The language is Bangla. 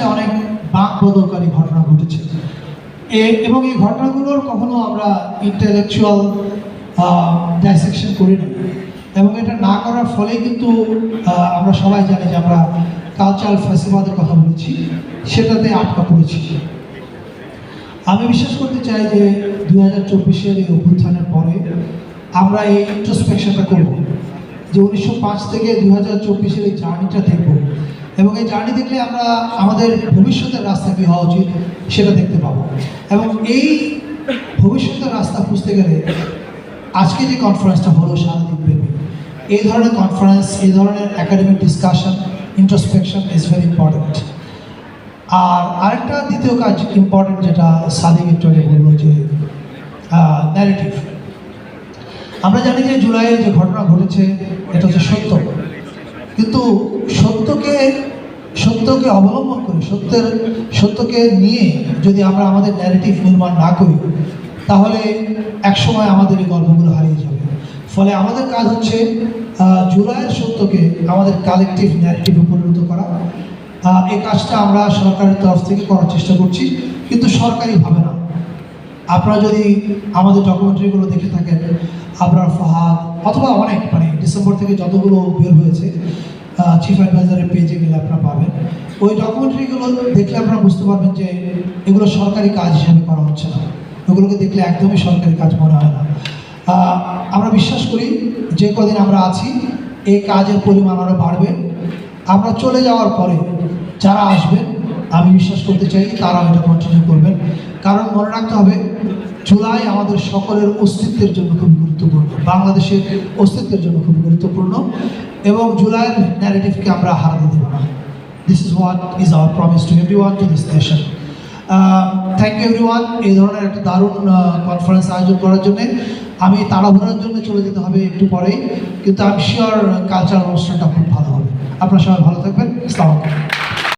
সালে অনেক বাক বদলকারী ঘটনা ঘটেছে। এবং এই ঘটনাগুলোর কখনো আমরা ইন্টেলেকচুয়াল ডাইসেকশন করি না এবং এটা না করার ফলে কিন্তু আমরা সবাই জানি যে আমরা কালচারাল ফেস্টিভালের কথা বলেছি, সেটাতে আটকা পড়েছি। আমি বিশ্বাস করতে চাই যে দু হাজার চব্বিশের এই অভ্যুত্থানের পরে আমরা এই ইন্ট্রোস্পেকশনটা করব। যে উনিশশো পাঁচ থেকে দু হাজার চব্বিশের এই জার্নিটা দেখব। এবং এই জার্নি দেখলে আমরা আমাদের ভবিষ্যতের রাস্তা কী হওয়া উচিত সেটা দেখতে পাবো। এবং এই ভবিষ্যতের রাস্তা খুঁজতে গেলে আজকে যে কনফারেন্সটা হলো সারাদিন ব্যাপী এই ধরনের কনফারেন্স এই ধরনের academic discussion introspection is very important আর আরেকটা দ্বিতীয় কাজ ইম্পর্টেন্ট যেটা সাদিক একটু বলল যে ন্যারেটিভ আমরা জানি যে জুলাইয়ে যে ঘটনা ঘটেছে, এটা হচ্ছে সত্য। কিন্তু সত্যকে সত্যকে অবলম্বন করে, সত্যের, সত্যকে নিয়ে যদি আমরা আমাদের ন্যারেটিভ নির্মাণ না করি, তাহলে একসময় আমাদের এই গল্পগুলো হারিয়ে যাবে। ফলে আমাদের কাজ হচ্ছে জুলাইয়ের সত্যকে আমাদের কালেকটিভ ন্যারেটিভে পরিণত করা। এই কাজটা আমরা সরকারের তরফ থেকে করার চেষ্টা করছি, কিন্তু সরকারিভাবে না। আপনারা যদি আমাদের ডকুমেন্টারিগুলো দেখে থাকেন আপনার ফাহাদ, অথবা অনেক মানে ডিসেম্বর থেকে যতগুলো বের হয়েছে চিফ অ্যাডভাইজারের পেজে গেলে আপনারা পাবেন। ওই ডকুমেন্টারিগুলো দেখলে আপনারা বুঝতে পারবেন যে এগুলো সরকারি কাজ হিসাবে করা হচ্ছে না। ওগুলোকে দেখলে একদমই সরকারি কাজ মনে হয় না। আমরা বিশ্বাস করি যে কদিন আমরা আছি, এই কাজের পরিমাণ আরও বাড়বে। আমরা চলে যাওয়ার পরে যারা আসবেন আমি বিশ্বাস করতে চাই তারাও এটা কন্টিনিউ করবেন। কারণ মনে রাখতে হবে, জুলাই আমাদের সকলের অস্তিত্বের জন্য খুব গুরুত্বপূর্ণ। বাংলাদেশের অস্তিত্বের জন্য খুব গুরুত্বপূর্ণ এবং জুলাইয়ের ন্যারেটিভকে আমরা হারাতে দেব না। This is what is our promise to every one to this nation thank you everyone এই ধরনের একটা দারুণ কনফারেন্স আয়োজন করার জন্যে। আমি তাড়াহুড়ার জন্য চলে যেতে হবে একটু পরেই, কিন্তু আমি শিওর কালচারাল অনুষ্ঠানটা খুব ভালো হবে। আপনারা সবাই ভালো থাকবেন। আসসালামু আলাইকুম।